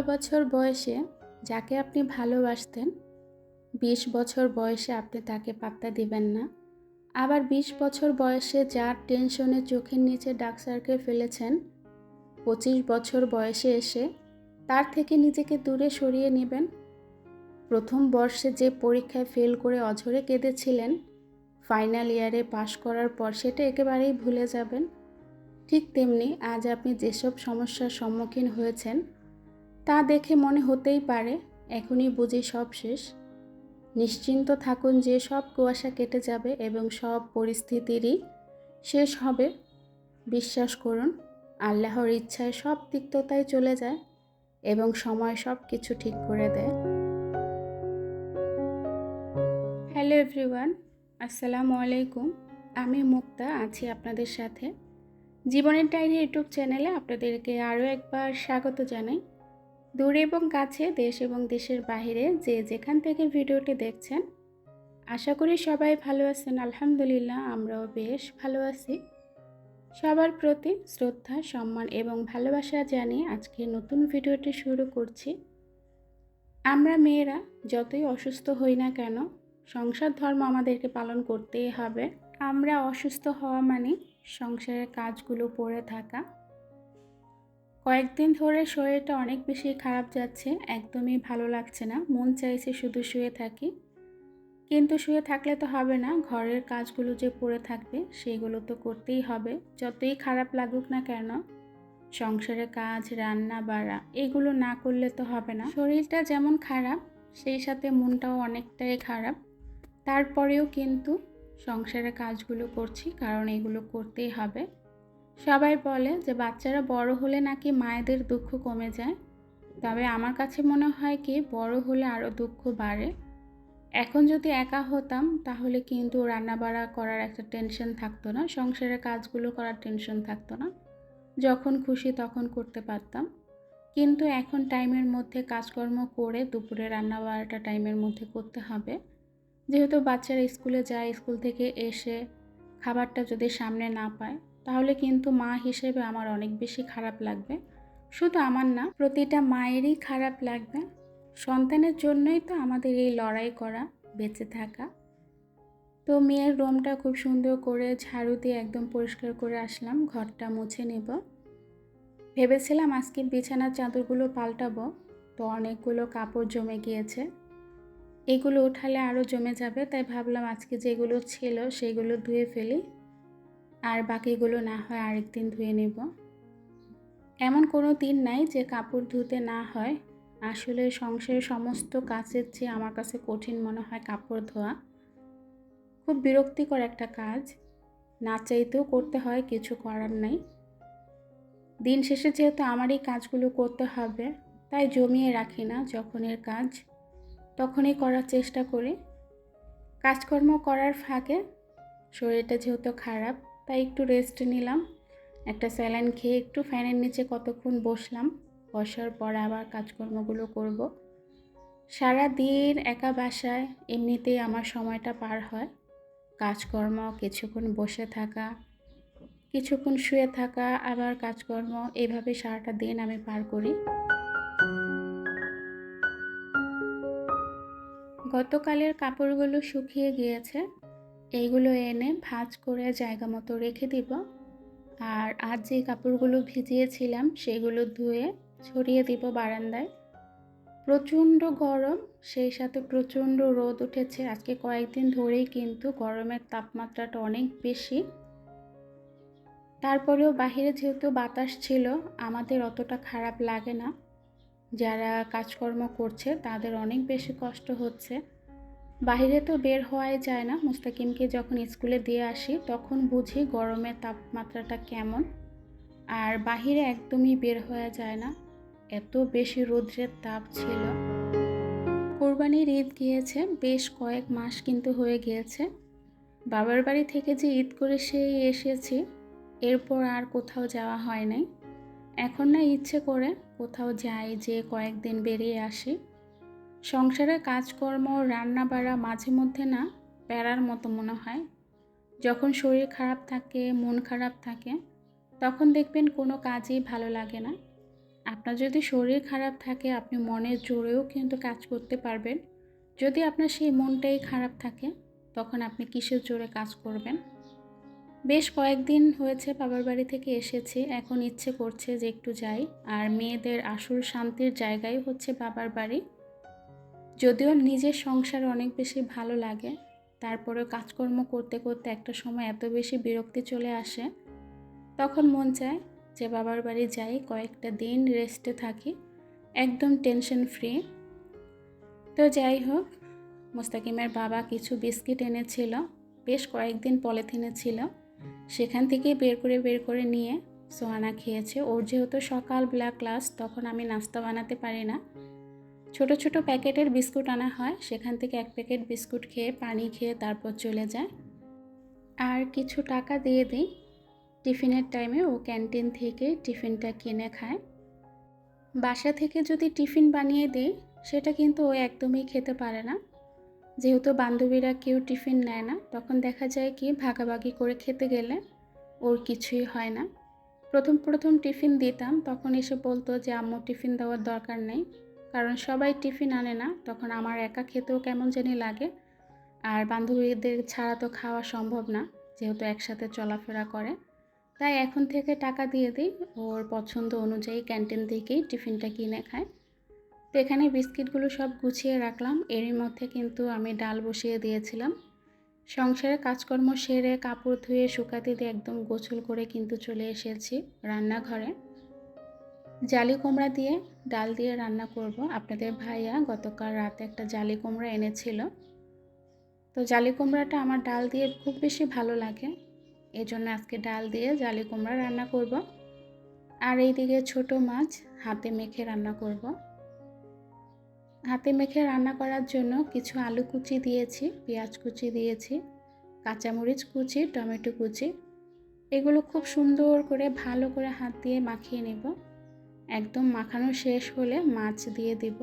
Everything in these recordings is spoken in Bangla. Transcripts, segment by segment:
ষোলো বছর বয়সে যাকে আপনি ভালোবাসতেন, বিশ বছর বয়সে আপনি তাকে পাত্তা দিবেন না, আবার বিশ বছর বয়সে যার টেনশনে চোখের নিচে ডাক সার্কেল ফেলেছেন, পঁচিশ বছর বয়সে এসে তার থেকে নিজেকে দূরে সরিয়ে নেবেন। প্রথম বর্ষে যে পরীক্ষায় ফেল করে অঝরে কেঁদেছিলেন, ফাইনাল ইয়ারে পাশ করার পর সেটা একেবারেই ভুলে যাবেন। ঠিক তেমনি আজ আপনি যেসব সমস্যার সম্মুখীন হয়েছেন তা দেখে মনে হতেই পারে, এখনই বুঝি সব শেষ। নিশ্চিন্ত থাকুন যে সব কুয়াশা কেটে যাবে এবং সব পরিস্থিতিরই শেষ হবে। বিশ্বাস করুন, আল্লাহর ইচ্ছায় সব তিক্ততায় চলে যায় এবং সময় সব কিছু ঠিক করে দেয়। হ্যালো এভরিওয়ান, আসসালামু আলাইকুম। আমি মুক্তা, আছি আপনাদের সাথে। জীবনের ডায়েরি ইউটিউব চ্যানেলে আপনাদেরকে আরও একবার স্বাগত জানাই। দূরে এবং কাছে, দেশ এবং দেশের বাইরে যে যেখান থেকে ভিডিওটি দেখছেন, আশা করি সবাই ভালো আছেন। আলহামদুলিল্লাহ, আমরাও বেশ ভালো আছি। সবার প্রতি শ্রদ্ধা, সম্মান এবং ভালোবাসা জানিয়ে আজকে নতুন ভিডিওটি শুরু করছি। আমরা মেয়েরা যতই অসুস্থ হই না কেন, সংসার ধর্ম আমাদেরকে পালন করতেই হবে। আমরা অসুস্থ হওয়া মানে সংসারের কাজগুলো পড়ে থাকা কয়েকদিন ধরে শরীরটা অনেক বেশি খারাপ যাচ্ছে, একদমই ভালো লাগছে না, মন চাইছে শুধু শুয়ে থাকি। কিন্তু শুয়ে থাকলে তো হবে না, ঘরের কাজগুলো যে পড়ে থাকবে সেগুলো তো করতেই হবে, যতই খারাপ লাগুক না কেন। সংসারে কাজ, রান্না, বাড়া, এগুলো না করলে তো হবে না। শরীরটা যেমন খারাপ, সেই সাথে মনটাও অনেকটাই খারাপ। তারপরেও কিন্তু সংসারের কাজগুলো করছি, কারণ এগুলো করতেই হবে। সবাই বলে যে বাচ্চারা বড় হলে নাকি মায়েদের দুঃখ কমে যায়। তবে আমার কাছে মনে হয় কি, বড় হলে আরও দুঃখ বাড়ে। এখন যদি একা হতাম, তাহলে কিন্তু রান্নাবাড়া করার একটা টেনশন থাকতো না, সংসারের কাজগুলো করার টেনশন থাকতো না। যখন খুশি তখন করতে পারতাম। কিন্তু এখন টাইমের মধ্যে কাজকর্ম করে দুপুরে রান্না বাড়াটা টাইমের মধ্যে করতে হবে। যেহেতু বাচ্চারা স্কুলে যায়, স্কুল থেকে এসে খাবারটা যদি সামনে না পায় তাহলে কিন্তু মা হিসেবে আমার অনেক বেশি খারাপ লাগবে। শুধু আমার না, প্রতিটা মায়েরই খারাপ লাগবে। সন্তানের জন্যই তো আমাদের এই লড়াই করা, বেঁচে থাকা। তো মেয়ের রুমটা খুব সুন্দর করে ঝাড়ু দিয়ে একদম পরিষ্কার করে আসলাম, ঘরটা মুছে নেব। ভেবেছিলাম আজকে বিছানার চাদরগুলো পাল্টাবো, তো অনেকগুলো কাপড় জমে গিয়েছে। এগুলো উঠালে আরও জমে যাবে, তাই ভাবলাম আজকে যেগুলো ছিল সেগুলো ধুয়ে ফেলি। আর বাকিগুলো না হয় আরেকদিন ধুয়ে নেব। এমন কোনো দিন নাই যে কাপড় ধুতে না হয়। আসলে সংসারের সমস্ত কাজের চেয়ে আমার কাছে কঠিন মনে হয় কাপড় ধোয়া, খুব বিরক্তিকর একটা কাজ। না চাইতেও করতে হয়, কিছু করার নাই। দিন শেষে যেহেতু আমারই কাজগুলো করতে হবে, তাই জমিয়ে রাখি না যখন এর কাজ, তখনই করার চেষ্টা করি। কাজকর্ম করার ফাঁকে শরীরটা যেহেতু খারাপ তাই একটু রেস্ট নিলাম। একটা স্যালাইন খেয়ে একটু ফ্যানের নিচে কতক্ষণ বসলাম, বসার পর আবার কাজকর্মগুলো করব। সারা দিন একা বাসায় এমনিতেই আমার সময়টা পার হয়। কাজকর্ম, কিছুক্ষণ বসে থাকা, কিছুক্ষণ শুয়ে থাকা, আবার কাজকর্ম, এভাবে সারাটা দিন আমি পার করি। গতকালের কাপড়গুলো শুকিয়ে গিয়েছে। এইগুলো এনে ভাঁজ করে জায়গা মতো রেখে দিব। আর আজ যে কাপড়গুলো ভিজিয়েছিলাম, সেগুলো ধুয়ে ছড়িয়ে দিব বারান্দায়। প্রচণ্ড গরম, সেই সাথে প্রচণ্ড রোদ উঠেছে। আজকে কয়েকদিন ধরেই কিন্তু গরমের তাপমাত্রাটা অনেক বেশি। তারপরেও বাহিরে যেহেতু বাতাস ছিল, আমাদের অতটা খারাপ লাগে না। যারা কাজকর্ম করছে, তাদের অনেক বেশি কষ্ট হচ্ছে। বাহিরে তো বের হওয়াই যায় না। মুস্তাকিমকে যখন স্কুলে দিয়ে আসি, তখন বুঝি গরমের তাপমাত্রাটা কেমন। আর বাহিরে একদমই বের হওয়া যায় না। এত বেশি রৌদ্রের তাপ ছিল। কোরবানির ঈদ গিয়েছে, বেশ কয়েক মাস কিন্তু হয়ে গিয়েছে। বাবার বাড়ি থেকে যে ঈদ করে সেই এসেছি, এরপর আর কোথাও যাওয়া হয় নাই। এখন না ইচ্ছে করে কোথাও যাই, যে কয়েকদিন বেরিয়ে আসি। সংসারের কাজকর্ম রান্না বাড়া মাঝে মধ্যে না প্যারার মতো মনে হয়। যখন শরীর খারাপ থাকে, মন খারাপ থাকে, তখন দেখবেন কোনো কাজই ভালো লাগে না। আপনার যদি শরীর খারাপ থাকে, আপনি মনের জোরেও কিন্তু কাজ করতে পারবেন। যদি আপনার সেই মনটাই খারাপ থাকে, তখন আপনি কিসের জোরে কাজ করবেন? বেশ কয়েকদিন হয়েছে, বাবার বাড়ি থেকে এসেছি। এখন ইচ্ছে করছে যে একটু যাই। আর মেয়েদের আসল শান্তির জায়গাই হচ্ছে বাবার বাড়ি। যদিও নিজের সংসার অনেক বেশি ভালো লাগে তারপরে কাজকর্ম করতে করতে একটা সময় এত বেশি বিরক্তি চলে আসে, তখন মন চায় যে বাবার বাড়ি যাই, কয়েকটা দিন রেস্টে থাকি, একদম টেনশন ফ্রি তো যাই হোক, মোস্তাকিমের বাবা কিছু বিস্কিট এনেছিল, বেশ কয়েকদিন পলিথিনে ছিল, সেখান থেকে বের করে বের করে নিয়ে সোহানা খেয়েছে। ওর যেহেতু সকালবেলা ক্লাস তখন আমি নাস্তা বানাতে পারি না ছোট ছোট প্যাকেটের বিস্কুট আনা হয়। সেখান থেকে এক প্যাকেট বিস্কুট খেয়ে, পানি খেয়ে তারপর চলে যায়। আর কিছু টাকা দিয়ে দিই। টিফিনের টাইমে ও ক্যান্টিন থেকে টিফিনটা কিনে খায়। বাসা থেকে যদি টিফিন বানিয়ে দিই, সেটা কিন্তু ও একদমই খেতে পারে না। যেহেতু বান্ধবীরা কেউ টিফিন নেয় না, তখন দেখা যায় কি, ভাগাভাগি করে খেতে গেলে ওর কিছুই হয় না। প্রথম প্রথম টিফিন দিতাম, তখন এসে বলতো যে, আম্মু, টিফিন দেওয়ার দরকার নেই। কারণ সবাই টিফিন আনে না, তখন আমার একা খেতেও কেমন জানি লাগে। আর বান্ধবীদের ছাড়া তো খাওয়া সম্ভব না, যেহেতু একসাথে চলাফেরা করে। তাই এখন থেকে টাকা দিয়ে দিই, ওর পছন্দ অনুযায়ী ক্যান্টিন থেকেই টিফিনটা কিনে খায়। তো এখানে বিস্কিটগুলো সব গুছিয়ে রাখলাম, এরই মধ্যে কিন্তু আমি ডাল বসিয়ে দিয়েছিলাম। সংসারে কাজকর্ম সেরে কাপড় ধুয়ে শুকাতে দিয়ে একদম গোছল করে কিন্তু চলে এসেছি রান্নাঘরে। জালি কুমড়া দিয়ে ডাল দিয়ে রান্না করব। আপনাদের ভাইয়া গতকাল রাতে একটা জালি কুমড়া এনেছিল। তো জালি কুমড়াটা আমার ডাল দিয়ে খুব বেশি ভালো লাগে। এই জন্য আজকে ডাল দিয়ে জালি কুমড়া রান্না করব। আর এইদিকে ছোট মাছ হাতে মেখে রান্না করব। হাতে মেখে রান্না করার জন্য কিছু আলু কুচি দিয়েছি, পেঁয়াজ কুচি দিয়েছি, কাঁচামরিচ কুচি, টমেটো কুচি। এগুলো খুব সুন্দর করে ভালো করে হাত দিয়ে মাখিয়ে নেব। একদম মাখানো শেষ হলে মাছ দিয়ে দিব।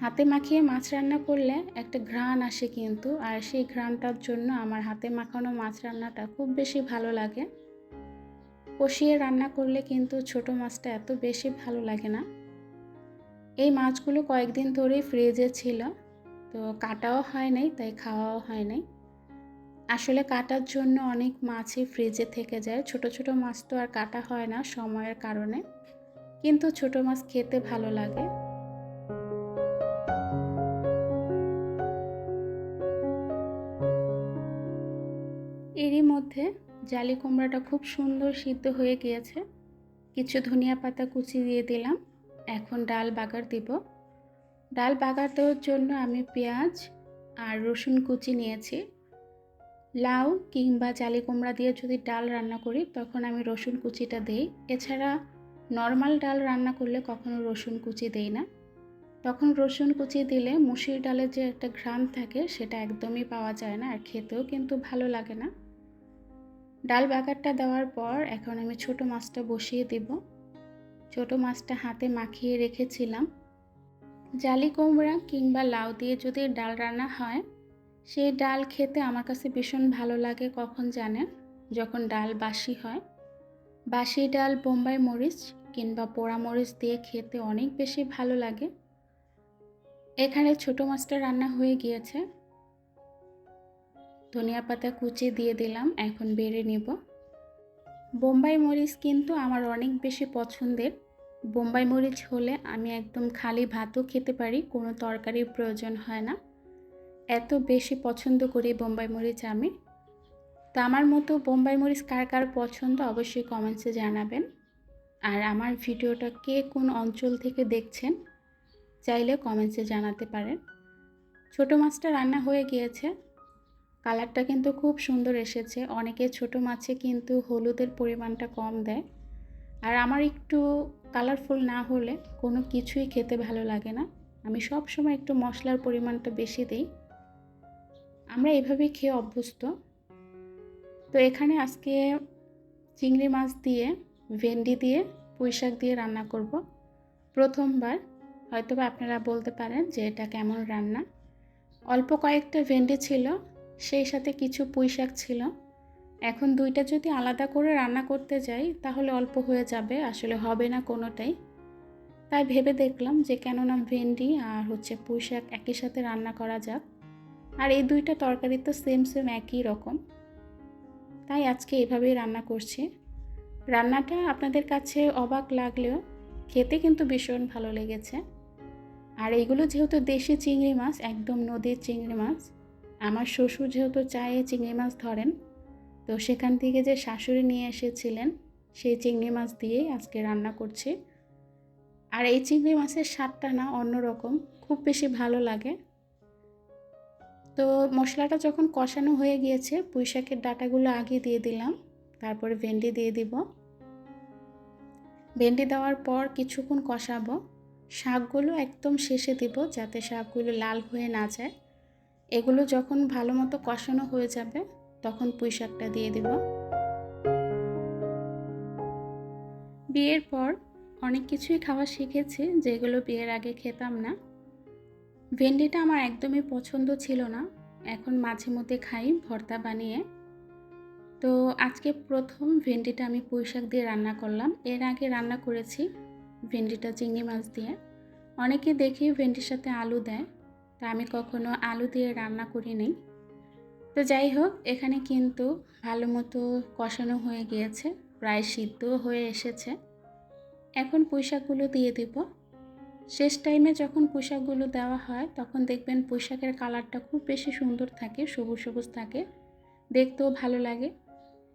হাতে মাখিয়ে মাছ রান্না করলে একটা ঘ্রাণ আসে কিন্তু, আর সেই ঘ্রাণটার জন্য আমার হাতে মাখানো মাছ রান্নাটা খুব বেশি ভালো লাগে। কষিয়ে রান্না করলে কিন্তু ছোট মাছটা এত বেশি ভালো লাগে না। এই মাছগুলো কয়েকদিন ধরেই ফ্রিজে ছিল, তো কাটাও হয় নাই, তাই খাওয়াও হয় নাই। আসলে কাটার জন্য অনেক মাছই ফ্রিজে থেকে যায়। ছোট ছোট মাছ তো আর কাটা হয় না সময়ের কারণে। কিন্তু ছোট মাছ খেতে ভালো লাগে। এরই মধ্যে জালি কুমড়াটা খুব সুন্দর সিদ্ধ হয়ে গিয়েছে। কিছু ধনিয়া পাতা কুচি দিয়ে দিলাম। এখন ডাল বাগার দিব। ডাল বাগার দেওয়ার জন্য আমি পেঁয়াজ আর রসুন কুচি নিয়েছি। লাউ কিংবা জালি কুমড়া দিয়ে যদি ডাল রান্না করি, তখন আমি রসুন কুচিটা দিই। এছাড়া নর্মাল ডাল রান্না করলে কখনো রসুন কুচি দেই না। তখন রসুন কুচি দিলে মুসির ডালের যে একটা ঘ্রাণ থাকে, সেটা একদমই পাওয়া যায় না, আর খেতেও কিন্তু ভালো লাগে না। ডাল বাগারটা দেওয়ার পর এখন আমি ছোট মাছটা বসিয়ে দিব। ছোট মাছটা হাতে মাখিয়ে রেখেছিলাম। জালি কুমড়া কিংবা লাউ দিয়ে যদি ডাল রান্না হয় সেই ডাল খেতে আমার কাছে ভীষণ ভালো লাগে, কখন জানেন? যখন ডাল বাসি হয়। বাসি ডাল, বোম্বাই মরিচ কিংবা পোড়া মরিচ দিয়ে খেতে অনেক বেশি ভালো লাগে। এখানে ছোট মাছটা রান্না হয়ে গিয়েছে। ধনিয়া পাতা কুচি দিয়ে দিলাম, এখন বেড়ে নেব। বোম্বাই মরিচ কিন্তু আমার অনেক বেশি পছন্দের। বোম্বাই মরিচ হলে আমি একদম খালি ভাতও খেতে পারি, কোনো তরকারির প্রয়োজন হয় না। এত বেশি পছন্দ করি বোম্বাই মরিচ আমি। তো আমার মতো বোম্বাই মরিচ কার কার পছন্দ অবশ্যই কমেন্টসে জানাবেন। আর আমার ভিডিওটা কে কোন অঞ্চল থেকে দেখছেন, চাইলে কমেন্টসে জানাতে পারেন। ছোটো মাছটা রান্না হয়ে গিয়েছে। কালারটা কিন্তু খুব সুন্দর এসেছে। অনেকে ছোট মাছে কিন্তু হলুদের পরিমাণটা কম দেয়। আর আমার একটু কালারফুল না হলে কোনো কিছুই খেতে ভালো লাগে না। আমি সব সময় একটু মশলার পরিমাণটা বেশি দিই। আমরা এভাবেই খেয়ে অভ্যস্ত। তো এখানে আজকে চিংড়ি মাছ দিয়ে, ভেন্ডি দিয়ে, পুঁই শাক দিয়ে রান্না করব। প্রথমবার। হয়তো আপনারা বলতে পারেন যে এটা কেমন রান্না। অল্প কয়েকটা ভেন্ডি ছিল, সেই সাথে কিছু পুঁই শাক ছিল। এখন দুইটা যদি আলাদা করে রান্না করতে যাই, তাহলে অল্প হয়ে যাবে, আসলে হবে না কোনোটাই। তাই ভেবে দেখলাম যে কেননা ভেন্ডি আর হচ্ছে পুঁই শাক একই সাথে রান্না করা যাক। আর এই দুইটা তরকারি তো সেম সেম একই রকম। তাই আজকে এভাবেই রান্না করছি। রান্নাটা আপনাদের কাছে অবাক লাগলেও খেতে কিন্তু ভীষণ ভালো লেগেছে। আর এইগুলো যেহেতু দেশি চিংড়ি মাছ, একদম নদীর চিংড়ি মাছ, আমার শ্বশুর যেহেতু চায়ে চিংড়ি মাছ ধরেন, তো সেখান থেকে যে শাশুড়ি নিয়ে এসেছিলেন, সেই চিংড়ি মাছ দিয়েই আজকে রান্না করছি। আর এই চিংড়ি মাছের স্বাদটা না অন্যরকম, খুব বেশি ভালো লাগে। তো মশলাটা যখন কষানো হয়ে গিয়েছে পুঁই শাকের ডাটাগুলো আগে দিয়ে দিলাম, তারপরে ভেন্ডি দিয়ে দিব। ভেন্ডি দেওয়ার পর কিছুক্ষণ কষাবো। শাকগুলো একদম শেষে দিব যাতে শাকগুলো লাল হয়ে না যায়। এগুলো যখন ভালো মতো কষানো হয়ে যাবে, তখন পুঁই শাকটা দিয়ে দেব। বিয়ের পর অনেক কিছুই খাওয়া শিখেছি, যেগুলো বিয়ের আগে খেতাম না। ভেন্ডিটা আমার একদমই পছন্দ ছিল না। এখন মাঝে মধ্যে খাই, ভর্তা বানিয়ে। তো আজকে প্রথম ভেন্ডিটা আমি পুঁই শাক দিয়ে রান্না করলাম। এর আগে রান্না করেছি ভেন্ডিটা চিংড়ি মাছ দিয়ে। অনেকে দেখি ভেন্ডির সাথে আলু দেয়, তা আমি কখনো আলু দিয়ে রান্না করি নি তো যাই হোক, এখানে কিন্তু ভালো মতো কষানো হয়ে গিয়েছে, প্রায় সিদ্ধ হয়ে এসেছে। এখন পুঁইশাকগুলো দিয়ে দিব। শেষ টাইমে যখন পোশাকগুলো দেওয়া হয়, তখন দেখবেন পোশাকের কালারটা খুব বেশি সুন্দর থাকে, সবুজ সবুজ থাকে। দেখতেও ভালো লাগে।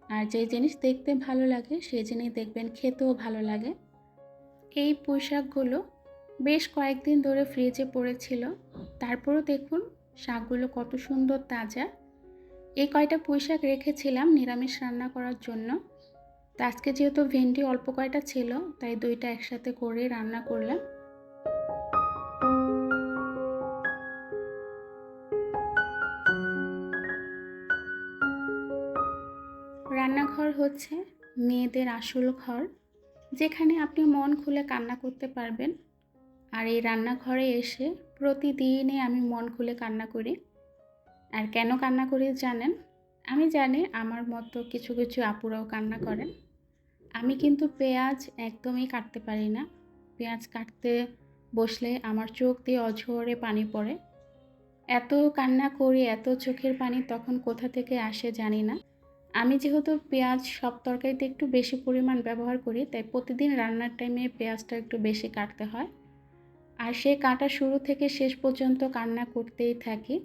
আর যে জিনিস দেখতে ভালো লাগে, সেই জিনিস দেখবেন খেতেও ভালো লাগে। এই পোশাকগুলো বেশ কয়েকদিন ধরে ফ্রিজে পড়েছিল। তারপরও দেখুন, শাকগুলো কত সুন্দর তাজা। এই কয়টা পুঁইশাক রেখেছিলাম নিরামিষ রান্না করার জন্য। তো আজকে যেহেতু ভেন্ডি অল্প কয়টা ছিল, তাই দুইটা একসাথে করে রান্না করলাম। হচ্ছে মেয়েদের আসল ঘর, যেখানে আপনি মন খুলে কান্না করতে পারবেন। আর এই রান্নাঘরে এসে প্রতিদিনই আমি মন খুলে কান্না করি। আর কেন কান্না করি জানেন? আমি জানি আমার মতো কিছু কিছু আপুরাও কান্না করেন। আমি কিন্তু পেঁয়াজ একদমই কাটতে পারি না। পেঁয়াজ কাটতে বসলে আমার চোখ দিয়ে অঝরে পানি পড়ে। এত কান্না করি, এত চোখের পানি তখন কোথা থেকে আসে জানি না। আমি যেহেতু পেঁয়াজ সব তরকারিতে একটু বেশি পরিমাণ ব্যবহার করি, তাই প্রতিদিন রান্নার টাইমে পেঁয়াজটা একটু বেশি কাটতে হয়। আর সে কাটা শুরু থেকে শেষ পর্যন্ত কান্না করতেই থাকি।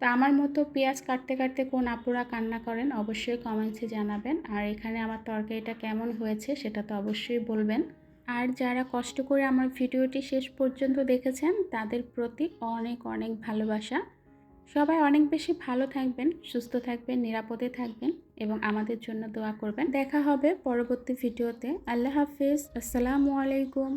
তা আমার মতো পেঁয়াজ কাটতে কাটতে কোন আপুরা কান্না করেন অবশ্যই কমেন্টসে জানাবেন। আর এখানে আমার তরকারিটা কেমন হয়েছে সেটা তো অবশ্যই বলবেন। আর যারা কষ্ট করে আমার ভিডিওটি শেষ পর্যন্ত দেখেছেন, তাদের প্রতি অনেক অনেক ভালোবাসা। সবাই অনেক বেশি ভালো থাকবেন, সুস্থ থাকবেন, নিরাপদে থাকবেন। এবং আমাদের জন্য দোয়া করবেন। দেখা হবে পরবর্তী ভিডিওতে। আল্লাহ হাফিজ। আসসালামু আলাইকুম।